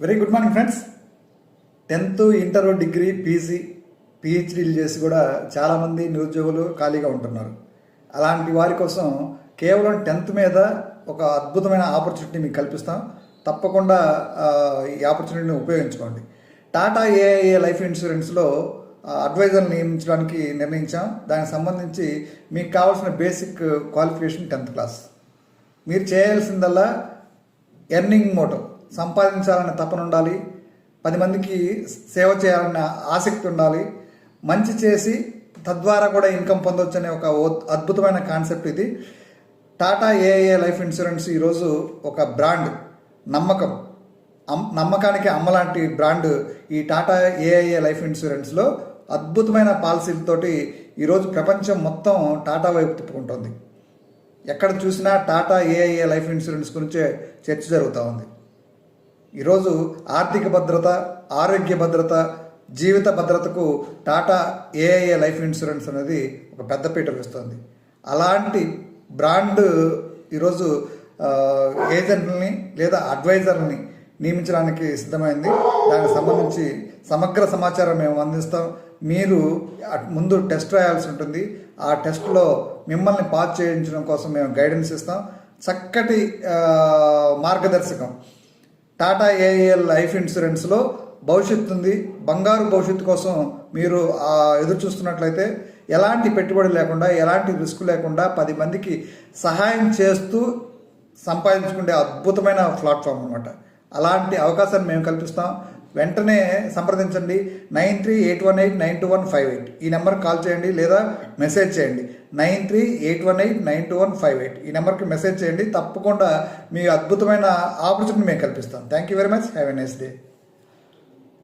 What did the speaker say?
Very good morning friends tenth inter degree PG పిహెచ్డీలు చేసి కూడా చాలామంది నిరుద్యోగులు ఖాళీగా ఉంటున్నారు. అలాంటి వారి కోసం కేవలం టెన్త్ మీద ఒక అద్భుతమైన ఆపర్చునిటీ మీకు కల్పిస్తాం. తప్పకుండా ఈ ఆపర్చునిటీని ఉపయోగించుకోండి. టాటా ఏఐఏ లైఫ్ ఇన్సూరెన్స్లో అడ్వైజర్ని నియమించడానికి నిర్ణయించాం. దానికి సంబంధించి మీకు కావాల్సిన బేసిక్ క్వాలిఫికేషన్ టెన్త్ క్లాస్ మీరు చేయాల్సిందల్లా ఎర్నింగ్ మోటో సంపాదించాలన్న తపన ఉండాలి. పది మందికి సేవ చేయాలన్న ఆసక్తి ఉండాలి. మంచి చేసి తద్వారా కూడా ఇన్కమ్ పొందవచ్చు అనే ఒక అద్భుతమైన కాన్సెప్ట్ ఇది. టాటా ఏఏ లైఫ్ ఇన్సూరెన్స్ ఈరోజు ఒక బ్రాండ్ నమ్మకం. అమ్- నమ్మకానికి అమ్మలాంటి బ్రాండ్ ఈ టాటా ఏఐఏ లైఫ్ ఇన్సూరెన్స్లో అద్భుతమైన పాలసీలతోటి ఈరోజు ప్రపంచం మొత్తం టాటా వైపు తిప్పుకుంటుంది. ఎక్కడ చూసినా టాటా ఏఐఏ లైఫ్ ఇన్సూరెన్స్ గురించే చర్చ జరుగుతూ ఉంది. ఈరోజు ఆర్థిక భద్రత ఆరోగ్య భద్రత జీవిత భద్రతకు టాటా ఏఐఏ లైఫ్ ఇన్సూరెన్స్ అనేది ఒక పెద్దపీట వేస్తుంది. అలాంటి బ్రాండ్ ఈరోజు ఏజెంట్లని లేదా అడ్వైజర్ని నియమించడానికి సిద్ధమైంది. దానికి సంబంధించి సమగ్ర సమాచారం మేము అందిస్తాం. మీరు ముందు టెస్ట్ రాయాల్సి ఉంటుంది. ఆ టెస్ట్లో మిమ్మల్ని పాస్ చేయించడం కోసం మేము గైడెన్స్ ఇస్తాం. చక్కటి మార్గదర్శకం. టాటా ఏఏఎల్ లైఫ్ ఇన్సూరెన్స్లో భవిష్యత్తు ఉంది. బంగారు భవిష్యత్తు కోసం మీరు ఎదురు చూస్తున్నట్లయితే ఎలాంటి పెట్టుబడి లేకుండా ఎలాంటి రిస్క్ లేకుండా పది మందికి సహాయం చేస్తూ సంపాదించుకునే అద్భుతమైన ప్లాట్ఫామ్ అనమాట అలాంటి అవకాశాన్ని మేము కల్పిస్తాం. వెంటనే సంప్రదించండి. Nine three eight one eight nine two one five eight. ఈ నెంబర్కి కాల్ చేయండి లేదా మెసేజ్ చేయండి. Nine three eight one eight nine two one five eight. ఈ నెంబర్కి మెసేజ్ చేయండి. తప్పకుండా మీ అద్భుతమైన ఆపర్చునిటీ మేము కల్పిస్తాం. Thank you very much have a nice day